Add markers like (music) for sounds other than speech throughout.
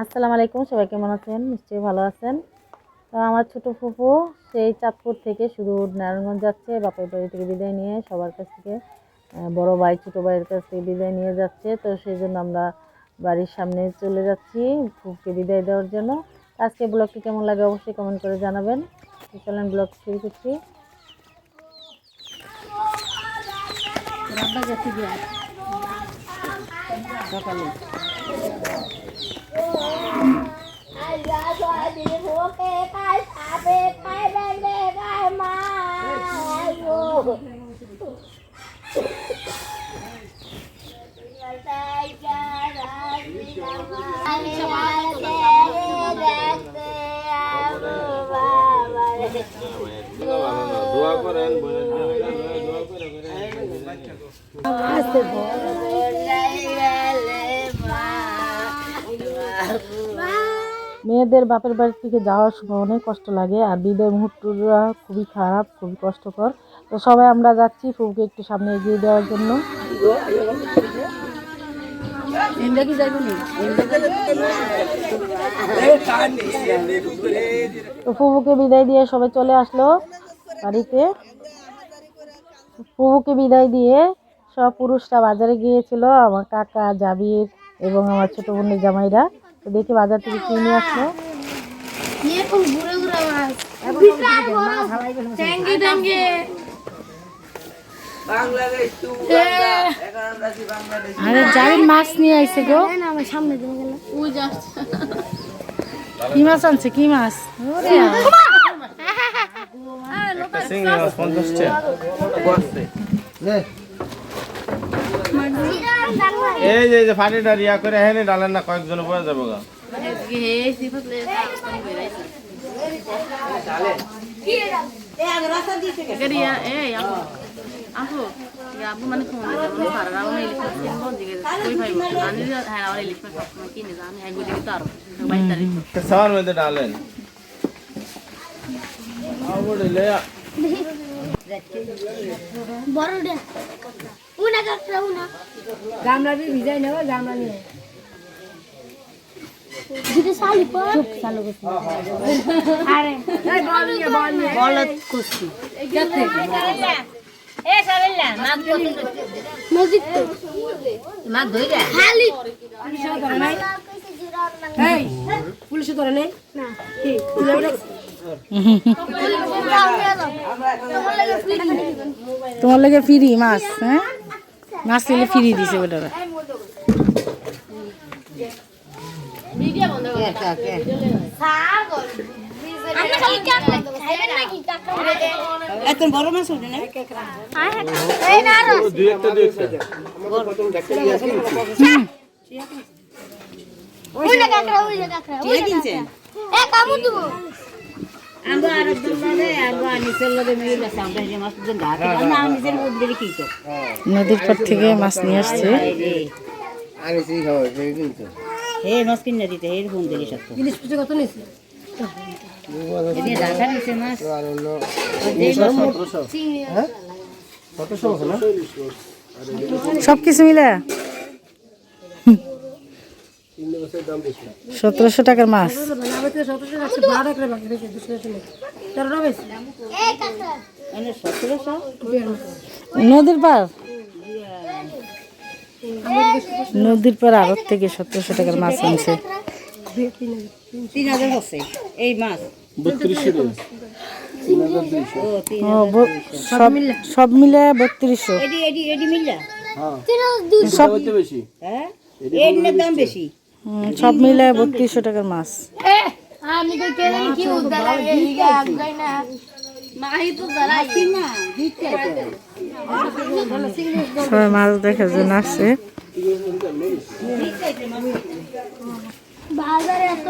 আসসালামু আলাইকুম, সবাই কেমন আছেন? নিশ্চয়ই ভালো আছেন। তো আমার ছোট ফুপু সেই চাঁদপুর থেকে শুধু নারায়ণগঞ্জ যাচ্ছে, বাপের বাড়ি থেকে বিদায় নিয়ে সবার কাছ থেকে বড় ভাই, ছোট ভাইয়ের কাছ থেকে বিদায় নিয়ে যাচ্ছে। তো সেই জন্য আমরা বাড়ির সামনে চলে যাচ্ছি ফুপুকে বিদায় দেওয়ার জন্য। আজকে ব্লগটি কেমন লাগে অবশ্যই কমেন্ট করে জানাবেন। চলেন ব্লগ শুরু করছি। সকালে করে মেয়েদের বাপের বাড়ি থেকে যাওয়ার সময় অনেক কষ্ট লাগে, আর বিদায় মুহূর্তটা খুবই খারাপ, খুবই কষ্টকর। তো সবাই আমরা যাচ্ছি ফুবকে একটু সামনে এগিয়ে দেওয়ার জন্য। তো ফুবুকে বিদায় দিয়ে সবাই চলে আসলো। বাড়িতে। ফুবুকে বিদায় দিয়ে সব পুরুষরা বাজারে গিয়েছিল আমার কাকা জাবির এবং আমার ছোট বোনের জামাইরা। তো দেখি বাজার থেকে কিনে আসলো। আরে জাবির মাছ নিয়ে আইছে গো। কি মাছ আনছে কি মাছ? ওরে সিঙ্গি মাছ পঞ্চাশ এই যে এই যে ফানিটা রিয়া করে হেনে ডালেন না কয়েকজন পরে যাব গা মানে ফোন দিতে পারে আমি ইলিশ মাছ কিনবো দিকে কই ভাই আমি হ্যাঁ আমার ইলিশ মাছ সবসময় কিনে যাই আমি এক গুটি তো আরও বাইশ তারিখ সবার মধ্যে ডালেন আবড়ে লে গামলা দিয়ে ভিজাই নেব গামলা নিয়ে। পুলিশে ধরে নেই? না। তোমার লাগে ফ্রি মাছ হ্যাঁ? মাছ খেলে ফ্রি দিছে ওটারা আমরা খালি কাকড়া কাকড়া বড় মাছ না? না কাকড়া এ কামু আমরা আর একজন মানে আমরা নিচের লগে মিলে সামনে যে মাছ দুজন ঘাটে না নিজের মধ্যে কি তো। নদীর পার থেকে মাছ নিয়ে আসছে। কিন্তু হে মাছ কিনে দিতে হে ফোন দিলি সত্য ইলিশ পুজো কত নিছে এদিকে ঢাকা নিছে মাছ। সব কিছু মিলে? সতেরোশো টাকার মাছ। মানে নদীর পার নদীর পার আড়ত থেকে সতেরোশো টাকার মাছ আনছে। তিন হাজার হচ্ছে এই মাছ ও তিন ও ব- সব সব মিলে বত্রিশশো। এডি এডি এডি মিল্লা তিন দুই সব হ্যাঁ? দাম বেশি। সব মিলে বত্রিশশো টাকার মাছ। সবাই মাছ দেখার জন্য আসছে। বাজারে এত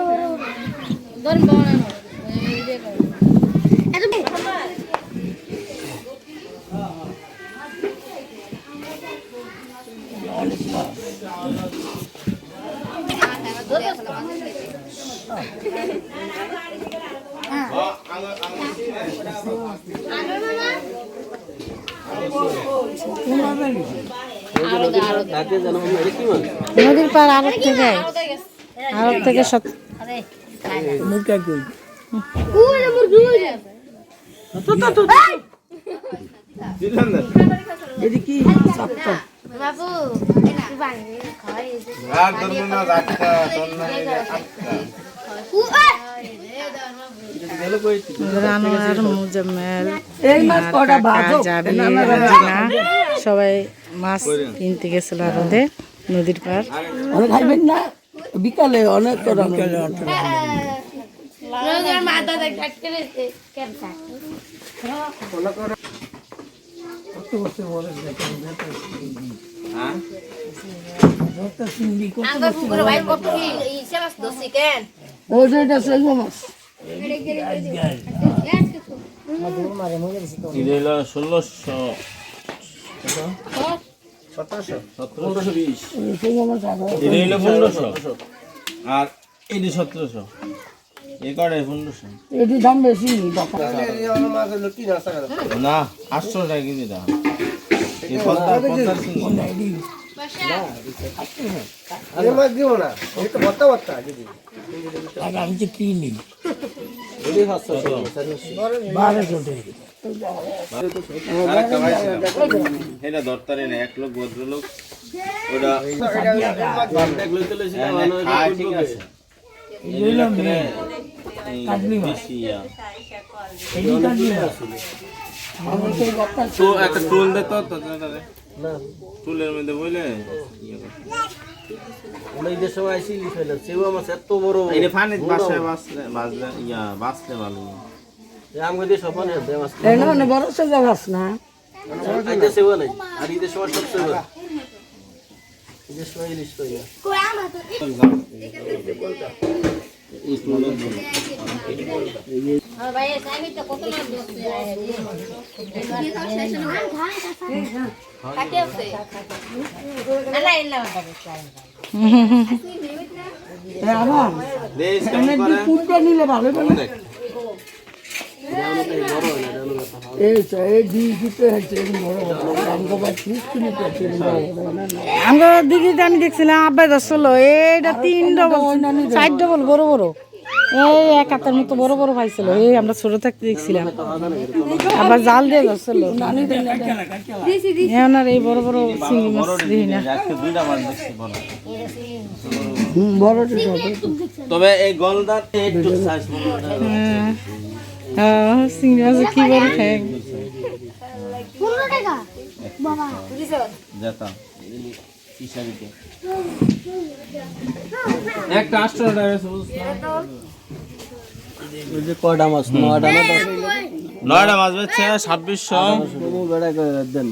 নদীর পার আড়ত থেকে আরব থেকে সত দিলেন না বাবু হয় আনোয়ার মুজাম্মেল রাজিনা সবাই মাছ কিনতে গেছিল আরদে নদীর পার অনেক খাইবেন না? বিকালে অনেক মাথা হ্যাঁ? ষোলোশো সতেরোশো। বিশ পনেরোশো আর এটি সতেরোশো। এ কড়ে পনেরোশো। এটি দাম বেশি না আটশো টাকা কেজি দাম। আমি যে কিনি বারোশো টাকা দরকারি না এক লোক ভদ্রলোক। ওটা লোকেরে এই বেশি ইয়া। তো একটা টুল দে তো তো দাদা দে। টুলের মধ্যে বইলে ইয়ে করো। এটা ফানি বাসে বাসলে বাজলে ইয়া বাসলে ভালো এটা মানে বড় সাজা মাছ এই টুলের জন্য। ভাই আমি না দছি কাটে আছে না না না আমার দেশ কেমন করে কোনটা নিলে ভালো হবে না? তো এই কিলো আছে আমরা দিদিতে আমি দেখছিলাম, আব্বাই ধরছিল। এইটা তিন ডবল চার ডবল বড় বড়। এই এক হাতের মতো বড় বড় পাইছিল এই আমরা ছোট থাকতে দেখছিলাম। আবার জাল দিয়ে ধরছিল। আর এই বড় বড় চিংড়ি মাছ দেখি না। আজকে দুইটা মাছ দেখছি বড় হুম বড়টা তবে এই গলদার একটু সাইজ হ্যাঁ। হ্যাঁ, চিংড়ি মাছ কি বড় ঠ্যাং বাবা যেতাম একটা মাছ? নয়টা না নয়টা মাছ বেচছে ছাব্বিশশো। বেড়া করে দেন।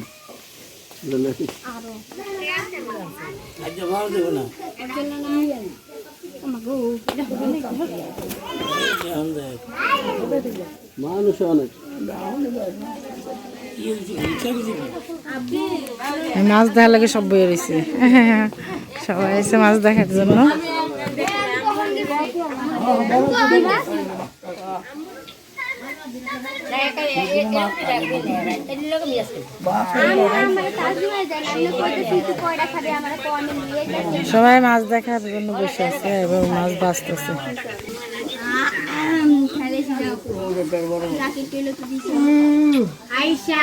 মানুষ অনেক। মাছ দেখার লাগে সব বয়ে রয়েছে সবাই এসে মাছ দেখার জন্য। সবাই মাছ দেখার জন্য বসে আছে এবং মাছ বাঁচতেছে। আইসা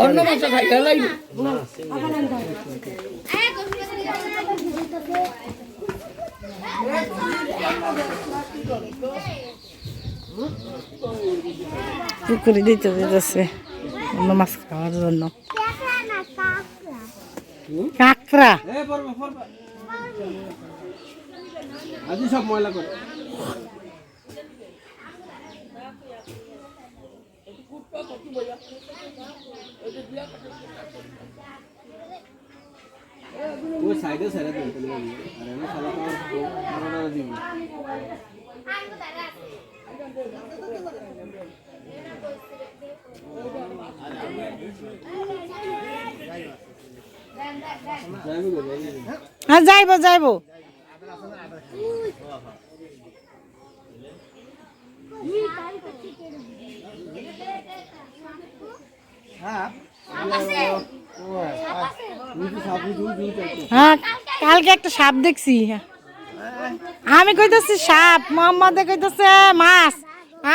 অন্য মাছ এক পুকুরে দিতে দিতেছে অন্য মাছ খাওয়ার জন্য কাঁকড়া আজ সব ময়লা করে। ওই সাইডে সাইডে তাহলে আর আমি সালা তোমার মনে দিব। হ্যাঁ যাইবো যাইবো। হ্যাঁ কালকে একটা সাপ দেখছি। আমি কইতেছি সাপ মোহাম্মদে কইতেছে মাছ।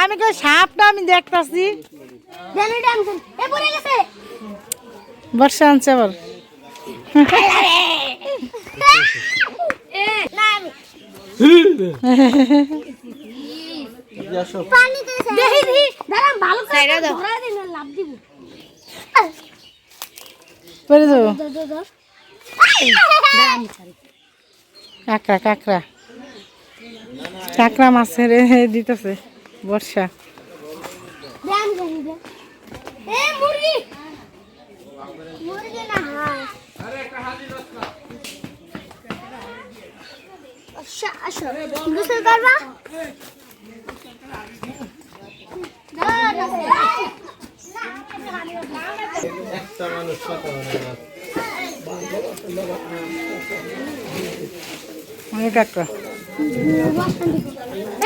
আমি কই সাপটা আমি দেখতাছি। জানি ডামছেন এ পড়ে গেছে বর্ষা আনছে আবার। এ না আমি আসো পানি দিছে দেখি দেখি। দাঁড়ান ভালো করে ধরা দিন লাভ দিব। পরে যাব কাঁকড়া কাঁকড়া কাঁকড়া মাছের দিতেছে বর্ষা আচ্ছা আচ্ছা করবা না না একটা মানুষ মানে অনেক কাঁকড়া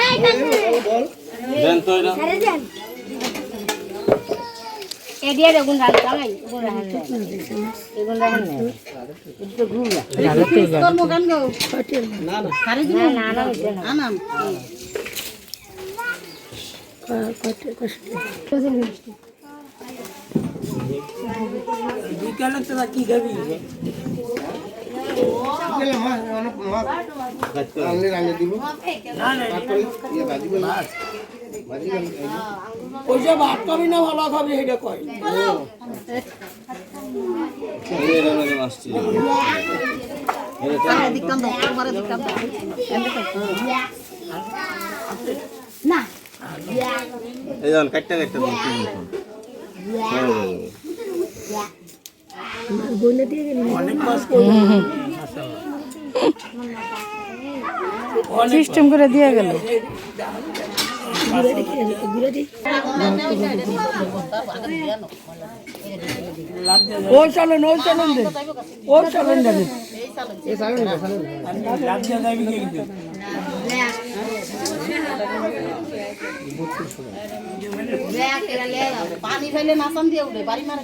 এই কাকু দেন তো এটা ছেড়ে দেন এডিয়া বেগুন ঢাল কালাই বেগুন ঢাল বেগুন ঢাল একটু ঘুরা তোর কি খাবি ওই যে ভাত খাবি না ভালো খাবি সেটা কয় না এই জন কাটটা কাটটা দিন অনেক মাছ সিস্টেম করে দিয়ে গেল পানি ফেলে নাচান দিয়ে উঠে, বাড়ি মারা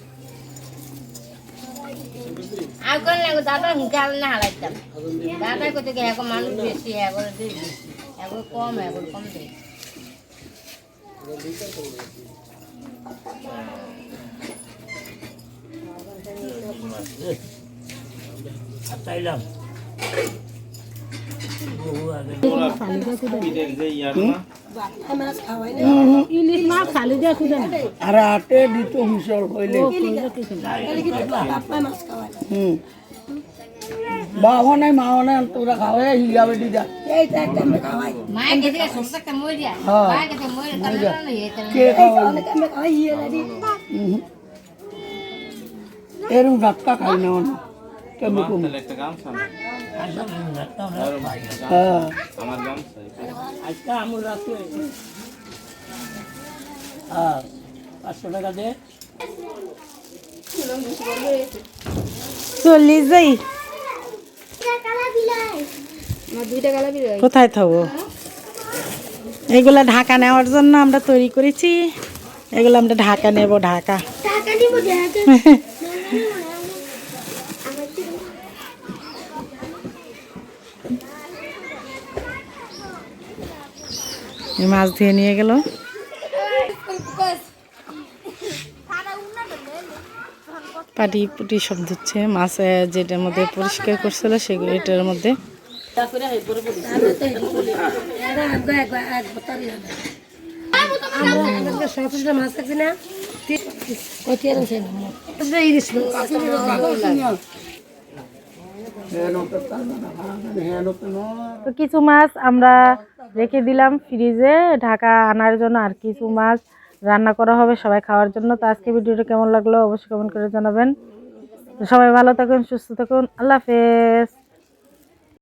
কোন লাগো দাদা আল না হালাইতাম। দাদা কোথায় কি এখন মানুষ বেশি এখন এখন কম এখন কম দেয় চাইলাম ইলিশ মাছ খালি দিয়ে খুঁজে না। আর আটে দিত হইলে হুম। বাবা নাই মা নাই তোরা খাওয়াই। এরম ধাক্কা খাই না। কেমন পাঁচশো টাকা দে চল্লিশ যাই কোথায় থাকব এগুলা ঢাকা নেওয়ার জন্য আমরা তৈরি করেছি। এগুলো আমরা ঢাকা নেব ঢাকা। টাকা (laughs) নিব দেখাতে এই মাছ ধুয়ে নিয়ে গেল। পাটি পুটি সব ধুচ্ছে, মাছ যেটার মধ্যে পরিষ্কার করছিল সেগুলো, এটার মধ্যে। মাছ থাকছি না কত আর আছে না ইলিশ তো কিছু মাছ আমরা রেখে দিলাম ফ্রিজে, ঢাকা আনার জন্য আর কিছু মাছ রান্না করা হবে সবাই খাওয়ার জন্য। তো আজকে ভিডিওটা কেমন লাগল অবশ্যই কমেন্ট করে জানাবেন। তো সবাই ভালো থাকুন, সুস্থ থাকুন, আল্লাহ হাফেজ।